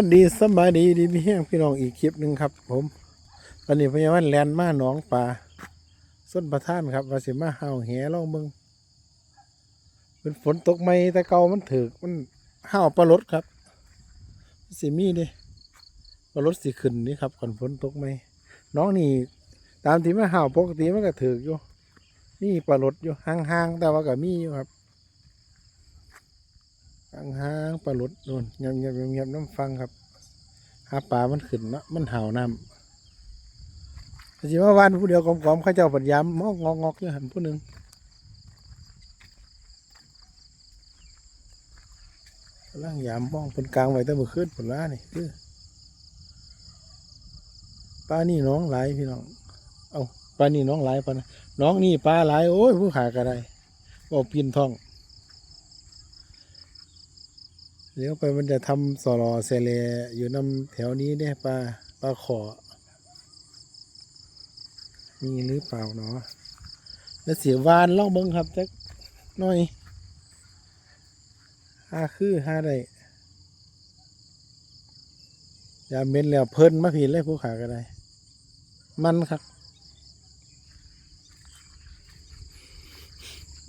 วันดีสบายดีดีพี่แห้งพี่น้องอีกคลิปหนึ่งครับ ผม ตอนนี้พญาวันแลนมาหนองป่าส้นประท่านครับวาสิมาเห่าแหลองเบิงเป็นฝนตกไหมแต่เก่ามันถือกมันเห่าปลาลดครับสิมีเดิปลาลดสิขึ้นนี่ครับก่อนฝนตกไหมน้องนี่ตามที่มาเห่าปกติมันก็ถือกอยู่นี่ปลาลดอยู่ห่างๆแต่ว่าก็มีอยู่ครับ ห่างๆปลาหลุดโดนเงียบเงียบๆเงียบน้ำฟังครับหาปลามันขึ้นเนาะมันเห่าน้ำแต่สิว่าวานผู้เดียวกอมๆข้าเจ้าปัญญามมอกงอกงอกอยู่หันผู้หนึ่งกำลังยามมองเป็นกลางไว้แต่เมื่อคืนผลว่านี่คือปลานี่น้องหลายพี่น้อง เอาปลานี่น้องหลายปลานะน้องนี่ปลาหลายโอ้ยผู้ขากระไดบอกปีนท้อง เลี้ยวไปมันจะทำสอรอเซเลอยู่น้ำแถวนี้เนี่ยปลาปลาขอ มีหรือเปล่าเนาะแล้วเสียวานล่องเบิ้งครับจักหน่อยห้าคือห้าได้ยาเม็นแล้วเพิ่นมาผีเลยผู้ขาก็ได้ มันครับ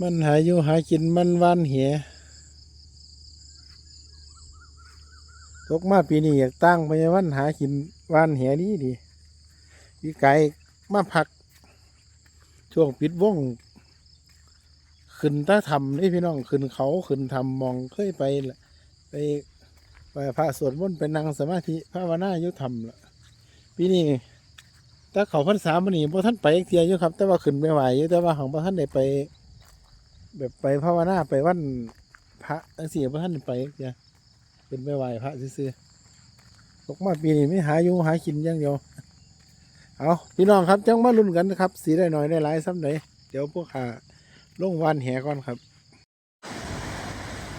มันหายอยู่หากินมันวานเหีย ตกมาปีนี้อยากตั้งไปวันหากินวานแหดีดีพี่ไก่มาพัก ช่วงปิดวงขึ้นตาทำนี่พี่น้องขึ้นเขาขึ้นทำมองเคยไปละไปไปพระสวดมนต์ไปนั่งสมาธิภาวนาอยุธรรมละปีนี้ถ้าเขาพรรษามันนี่พอท่านไปอีกเทียอยู่ครับ แต่ว่าขึ้นไม่ไหวอยู่แต่ว่าของพระท่านได้ไป แบบไปภาวนาไปวันพระตั้งสี่พระท่านไปอีกเทีย เป็นไปไหวพระซื่อๆตกมาปีนี้ไม่หาอยู่หากินอย่างเดียว เอาพี่น้องครับจังมาลุ้นกันนะครับ สีได้หน่อยได้หลายซ้ำไหนเดี๋ยวพวกขาลงวานแหก่อนครับ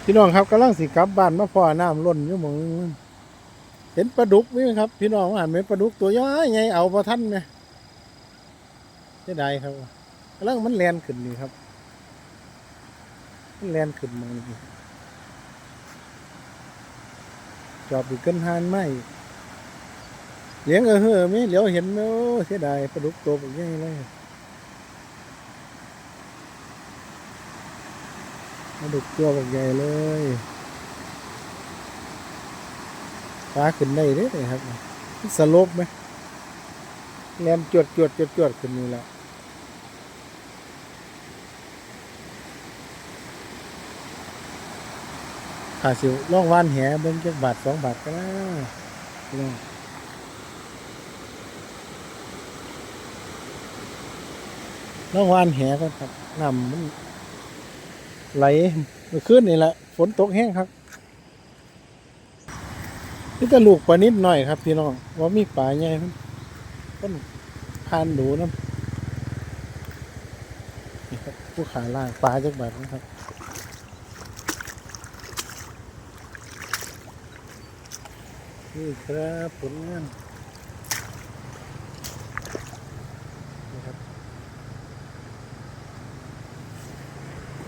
พี่น้องครับกำลังสิกลับบ้านมาพ่อน้ำล้นอยู่หมองเห็นปลาดุกนี่ครับ พี่น้องหันเป็นปลาดุกตัวย้อยไงเอาปลาท่านไหมเสียดายครับกำลังมันแลนขึ้นนี่ครับมันแลนขึ้นมองนี่ จอบอีกเกินหานไม่เลี้ยงเออเฮ้อไม่เหลียวเห็นโอ้เสียดายปลาดุกตัวแบบนี้เลยปลาดุกตัวแบบใหญ่เลยปลาขึ้นได้เลยครับ สลบไหมแลนจวดจวดจวดจวดขึ้นนี่แหละ ขาสิล่องวานแหเบิ้งจักบาทสองบาทก็ได้พี่น้องล่องวานแหก็ครับน้ำมันไหลเมื่อคืนนี่แหละฝนตกแห้งครับนี่แต่ลูกปลานิดหน่อยครับพี่น้องว่ามีปลาใหญ่มันต้นพานดูน้ำนี่ครับผู้ขาล่างปลาจักบาทนะครับ นี่ครับผลงานนี่ครับ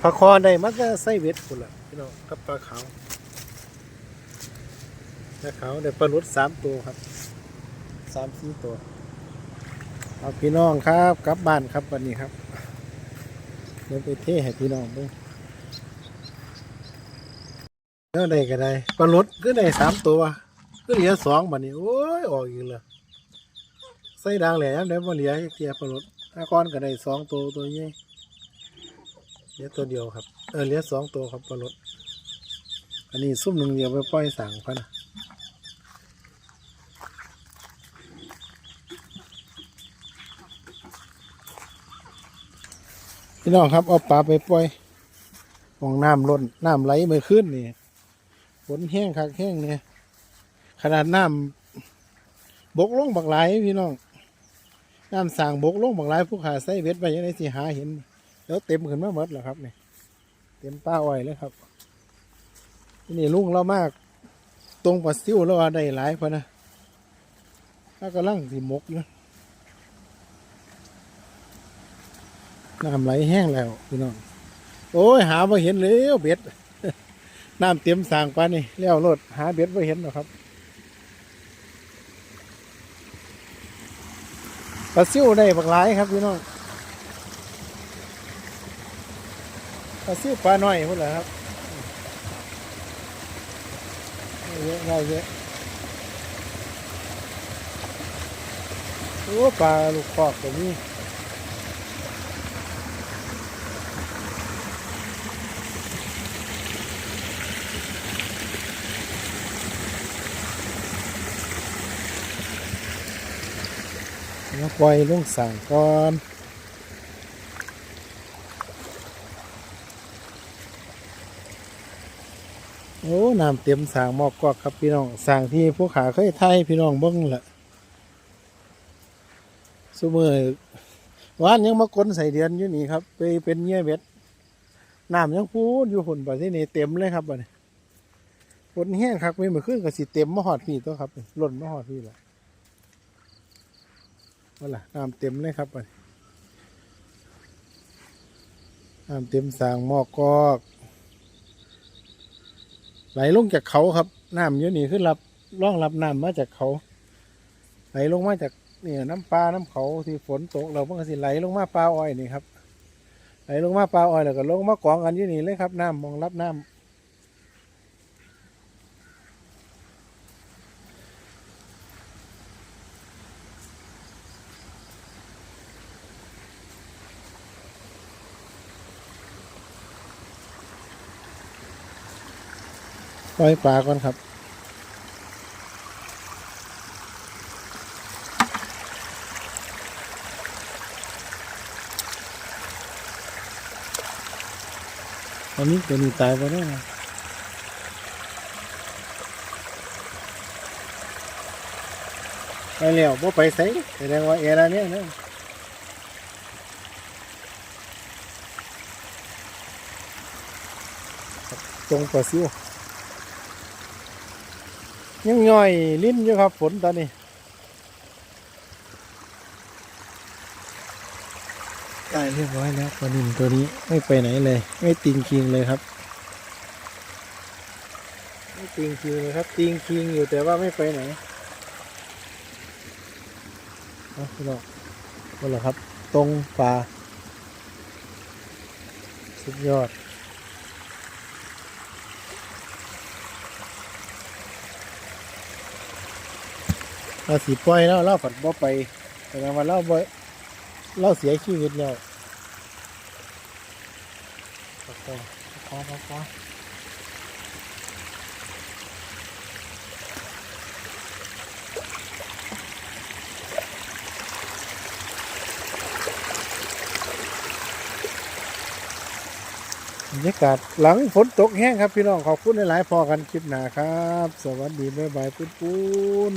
ปลาคอได้มักจะใส่เวทคนละพี่น้องกับปลาขาวปลาขาวได้ปลาลุดสามตัวครับสามสี่ตัวเอาพี่น้องครับกลับบ้านครับวันนี้ครับเดี๋ยวไปเทให้พี่น้องด้วยเนื้อได้ก็ได้ปลาลุดก็ได้สามตัว ก็เหลือสองบัดนี้โอ้ยออกอีกเลยใส่ดังแหลมได้บ่เหลือจักเทียปลาลดถ้าก้อนก็ได้สองตัวตัวใหญ่เหลือตัวเดียวครับเออเหลือสองตัวครับปลดอันนี้ซุ่มหนึ่งเดียวไปปล่อยสั่งพันนะพี่น้องครับเอาปลาไปปล่อยมองน้ำล้นน้ำไหลไม่ขึ้นนี่ฝนแห้งคักแห้งเนี่ย ขนาดน้ำบกลงบักหลายพี่น้องน้ำสางบกลงบักหลายผู้ขาใส่เวทไปยังไงสิหาเห็น แล้วเต็มขึ้นมาหมดแล้วครับเนี่ยเต็มป้าอ้อยเลยครับนี่ลุงเรามาก ตรงปัสซิวแล้วว่าได้หลายพอนะถ้ากำลังสิมกอยู่น้ำไหลแห้งแล้วพี่น้องโอ้ยหาไม่เห็นเลยเบ็ดน้ำเต็มสางปานนี่แล้วรถหาเบ็ดไม่เห็นหรอกครับ ปลาซิวได้บักหลายครับพี่น้องปลาซิวปลาหน่อยพุ่นเหรอครับเยอะได้เยอะโอ้ปลาลูกคอกแบบนี้ มาปล่อยลงสั่งก่อนโอ้น้ำเต็มสางหมอกกอกครับพี่น้องสางที่พวกขาเคยไทยพี่น้องเบิ้งแหละสมือวานยังมากลนใส่เดือนอยู่นี่ครับ ไปเป็นเงี้ยเบ็ดน้ำยังพูดอยู่หุ่นป่ที่นี่เต็มเลยครับบ่เนี่ยฝนแห้งครับไม่เหมือนขึ้นกับสิเต็มมาหอดพี่ตัวครับหล่นมาหอดพี่ละ ว่าล่ะน้ำเต็มเลยครับบ่เนี่ยน้ำเต็มสางหมอกกอกไหลลงจากเขาครับน้ำอยู่นี่คือรับร่องรับน้ำมาจากเขา ไหลลงมาจากเนี่ยน้ำปลาน้ำเขาที่ฝนตกเราเพิ่งสิไหลลงมาปลาอ้อยนี่ครับไหลลงมาปลาอ้อยแล้วก็ลงมากองกันอยู่นี่เลยครับน้ำมองรับน้ำ ล่อยปลาก่อนครับตอนนี้ตัวนี้ตายไปแล้วนะไปแล้วบ่ไปใส่แสดงว่าเอราเนี่ยนะตรงปลาซิว ยังย่อยลิ้นอยู่ครับฝนตอนนี้ได้เรียบร้อยแล้วปลานินตัวนี้ไม่ไปไหนเลย ไม่ติงคิงเลยครับ ไม่ติงคิงเลยครับ ติงคิงอยู่แต่ว่าไม่ไปไหนเอาพี่น้องนั่นแหละครับ ตรงป่าสุดยอด เราสีปล่อยแล้วเราผัดบ่ไปแต่ว่าเราบ่เราเสียชีวิตแล้วพอพอพอพอรรยากาศหลังฝนตกแห้งครับพี่น้องขอบคุณหลายๆพอกันคลิปหนาครับ สวัสดี บ๊ายบายปุ้นปุ้น